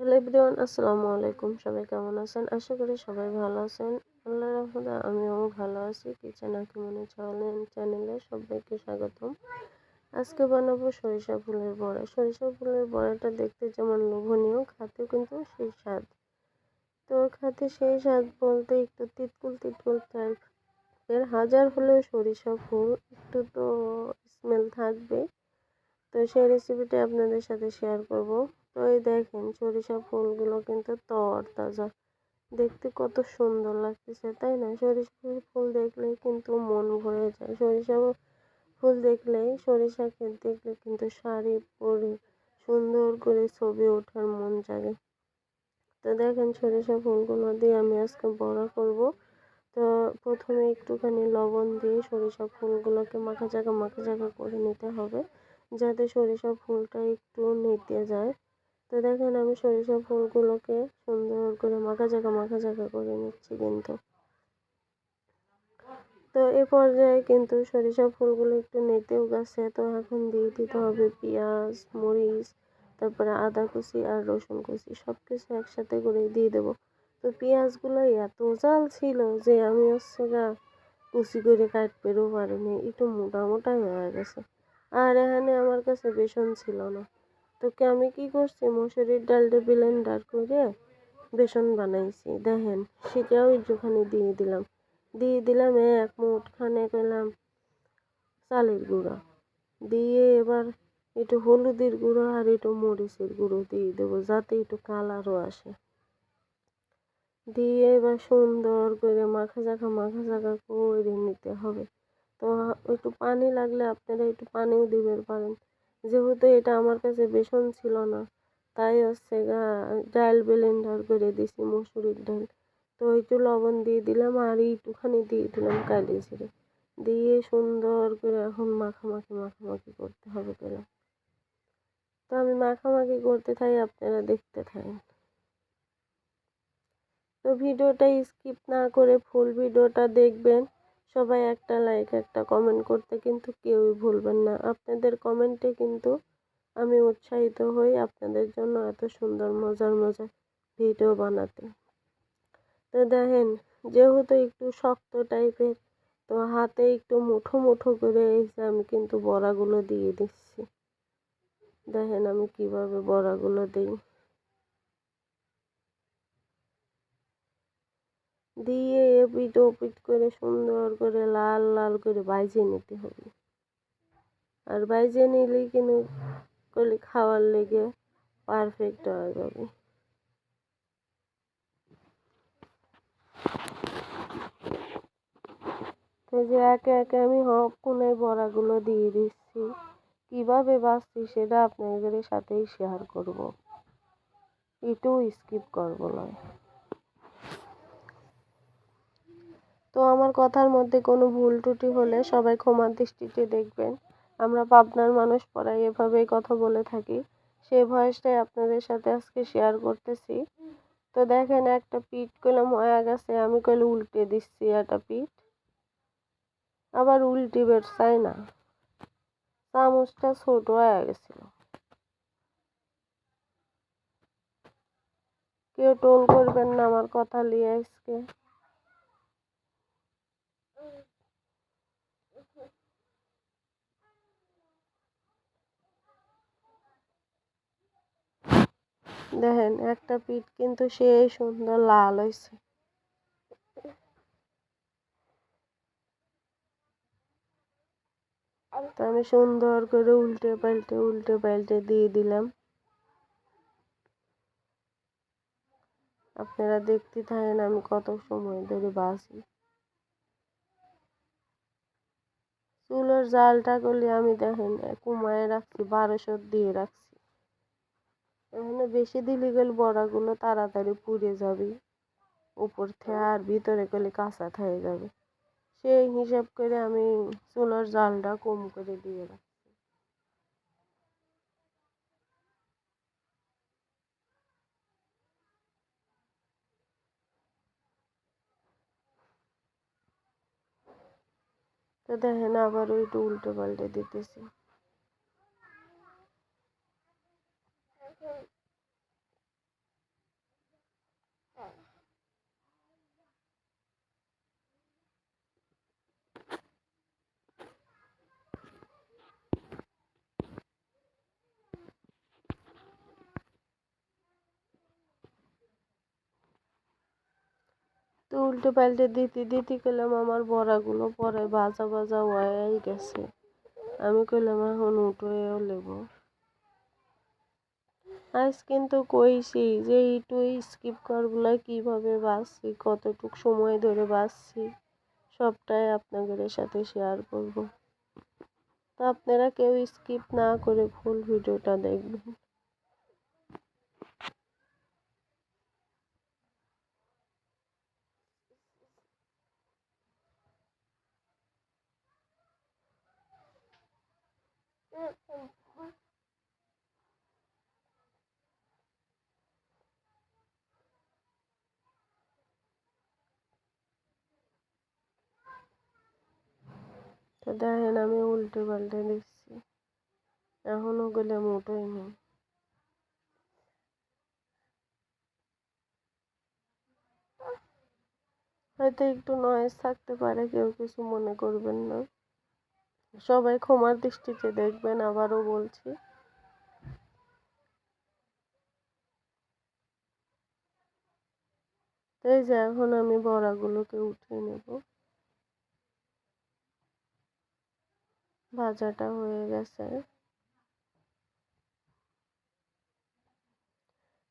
Hello everyone, আসসালামু আলাইকুম। সবাই কেমন আছেন? আশা করি সবাই ভালো আছেন। আল্লাহ রহমতে আমিও ভালো আছি। কিচেন আকিমনে চ্যানেল, চ্যানেলে সবাইকে স্বাগতম। আজকে বানাবো সরিষা ফুলের বড়া। সরিষা ফুলের বড়াটা দেখতে যেমন লোভনীয়, খাতেও কিন্তু সেই স্বাদ। তো খাতে সেই স্বাদ বলতে একটু তিতকুল তিতকুল টাইপের হাজার হলেও সরিষা ফুল, একটু তো স্মেল থাকবে। তো সেই রেসিপিটা আপনাদের সাথে শেয়ার করব। তো এই দেখেন সরিষা ফুলগুলো কিন্তু তর তাজা দেখতে কত সুন্দর লাগতেছে, তাই না? সরিষা ফুল দেখলেই কিন্তু মন ভরে যায়। সরিষা ফুল দেখলেই সরিষাকে দেখলে কিন্তু শাড়ি পরে সুন্দর করে ছবি ওঠার মন জাগে। তো দেখেন সরিষা ফুলগুলো দিয়ে আমি আজকে বড়া করব। তো প্রথমে একটুখানি লবণ দিয়ে সরিষা ফুলগুলোকে মাখা জায়গা মাখা জায়গা করে নিতে হবে। যাতে সরিষা ফুলটা একটু নিতে যায়। তো দেখেন আমি সরিষা ফুলগুলোকে সুন্দর করে মাখা জায়গা মাখা জায়গা করে নিচ্ছি কিন্তু। তো এ পর্যায়ে কিন্তু সরিষা ফুলগুলো একটু নেতেও গেছে, তো এখন দিয়ে দিতে হবে পেঁয়াজ, মরিচ, তারপরে আদা কুচি আর রসুন কুচি সব কিছু একসাথে করে দিয়ে দেবো। তো পেঁয়াজগুলো এত জাল ছিল যে আমি হচ্ছে গা কুচি করে কাটতেও পারিনি, একটু মোটা মোটাই হয়ে গেছে। আর এখানে আমার কাছে বেসন ছিল না। তোকে আমি কি করছি? মসুরির ডালটা ব্লেন্ডার করে বেসন বানাইছি। দেখেন সেটাও একটুখানি দিয়ে দিলাম। দিয়ে দিলাম এক মুঠখানে করলাম চালের গুঁড়া। দিয়ে এবার একটু হলুদের গুঁড়ো আর একটু মরিচের গুঁড়ো দিয়ে দেবো, যাতে একটু কালারও আসে। দিয়ে এবার সুন্দর করে মাখা জাখা মাখা জাখা করে নিতে হবে। তো একটু পানি লাগলে আপনারা একটু পানিও দিতে পারেন। যেহেতু এটা আমার কাছে বেসন ছিল না, তাই হচ্ছে ডাল ব্লেন্ডার করে দিছি, মসুরির ডাল। তো একটু লবণ দিয়ে দিলাম আর একটুখানি দিয়ে দিলাম কালি জিরে। দিয়ে সুন্দর করে এখন মাখামাখি মাখামাখি করতে হবে পেলাম তো আমি মাখামাখি করতে থাকি আপনারা দেখতে থাকেন। তো ভিডিওটা স্কিপ না করে ফুল ভিডিওটা দেখবেন। সবাই একটা লাইক একটা কমেন্ট করতে কিন্তু কেউই ভুলবেন না। আপনাদের কমেন্টে কিন্তু আমি উৎসাহিত হই আপনাদের জন্য এত সুন্দর, মজার মজার ভিডিও বানাতে। তো দেখেন, যেহেতু একটু শক্ত টাইপের তো হাতে একটু মুঠো মুঠো করে এসে আমি কিন্তু বড়াগুলো দিয়ে দিচ্ছি। দেখেন আমি কীভাবে বড়াগুলো দিই। দিয়ে এপিট ওপিট করে সুন্দর করে লাল লাল করে বাইজে নিতে হবে। আর বাইজে নিলেই কিন্তু করলে খাওয়ার লেগে পারফেক্ট হয়ে যাবে। তো যে একে একে আমি কোনায় বড়াগুলো দিয়ে দিচ্ছি, কীভাবে বাঁচছি সেটা আপনাদের সাথেই শেয়ার করব। এটাও স্কিপ করব নয় তো আমার কথার মধ্যে কোনো ভুল ত্রুটি হলে সবাই ক্ষমার দৃষ্টিতে দেখবেন। আমরা পাবনার মানুষ পড়াই এভাবেই কথা বলে থাকি। সেই ভয়েসটাই আপনাদের সাথে আজকে শেয়ার করতেছি। তো দেখেন একটা পিঠ কইলাম, হয়ে গেছে। আমি কইলে উল্টে দিচ্ছি একটা পিঠ। আবার উল্টি বেরসাই না। চামচটা ছোট হয়ে গেছিল। কেউ টোল করবেন না আমার কথা নিয়ে আজকে। দেখেন, একটা পিঠ কিন্তু সেই সুন্দর লাল হয়েছে। তো আমি সুন্দর করে উল্টে পাল্টে উল্টে পাল্টে দিয়ে দিলাম। আপনারা দেখতে থাকেন আমি কত সময় ধরে বাসি চুলোর জালটা করলে আমি দেখেন কমায় রাখছি, বারোশো দিয়ে রাখছি। এখানে বেশি দিলে গেলে বড়াগুলো তাড়াতাড়ি পুড়ে যাবে। উপর থেকে আর ভিতরে গেলে কাঁচা থেকে যাবে। সেই হিসাব করে আমি চুলার জালটা কম করে দিয়ে রাখি তো দেখেন আবার ওইটা উল্টে পাল্টে দিতেছি। উল্টে পাল্টে দিতে দিতে কইলাম, আমার বড়াগুলো পরে ভাজা ভাজা হয়ে গেছে। আমি কইলাম, এখন উঠেও লেব। আজ কিন্তু কইছি যে একটু স্কিপ করগুলা কীভাবে বাঁচছি কতটুক সময় ধরে বাঁচছি সবটাই আপনাদের সাথে শেয়ার করব। তো আপনারা কেউ স্কিপ না করে ফুল ভিডিওটা দেখবেন। তো দেখেন আমি উল্টে পাল্টে দিচ্ছি এখনও গেলে মোটোই নেই। হয়তো একটু নয়েজ থাকতে পারে, কেউ কিছু মনে করবেন না। সবাই ক্ষমার দৃষ্টিতে দেখবেন, আবারও বলছি। এই যে এখন আমি বড়াগুলোকে উঠিয়ে নেব। ভাজাটা হয়ে গেছে।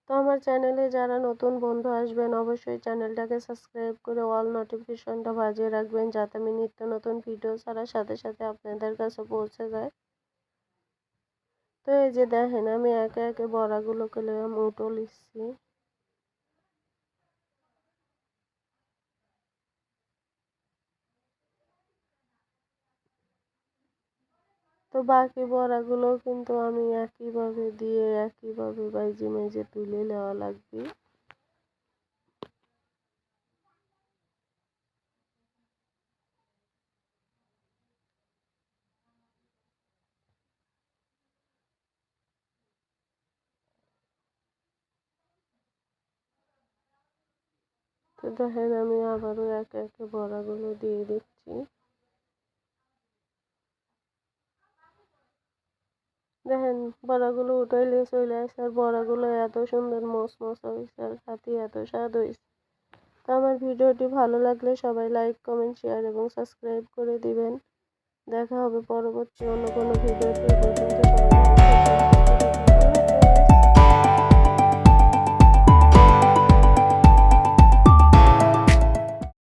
তো আমার চ্যানেলে যারা নতুন বন্ধু আসবেন, অবশ্যই চ্যানেলটাকে সাবস্ক্রাইব করে অল নোটিফিকেশনটা বাজিয়ে রাখবেন, যাতে আমি নিত্য নতুন ভিডিও ছাড়ার সাথে সাথে আপনাদের কাছে পৌঁছে যায়। তো এই যে দেখেন, আমি একে একে বড়াগুলোকে উঠো লিখছি। তো বাকি বড়াগুলোও কিন্তু আমি একইভাবে দিয়ে একইভাবে বাইজে মেজে তুলে নেওয়া লাগবে। তো দেখেন আমি আবারও একে একে বড়াগুলো দিয়ে দিচ্ছি। দেখেন বড়াগুলো উঠাইলে চলে আসে, আর বড়াগুলো এত সুন্দর মস মস হয়েছে আর হাতি এত স্বাদ হয়েছে তো আমার ভিডিওটি ভালো লাগলে সবাই লাইক, কমেন্ট, শেয়ার এবং সাবস্ক্রাইব করে দিবেন। দেখা হবে পরবর্তী অন্য কোনো ভিডিওতে পর্যন্ত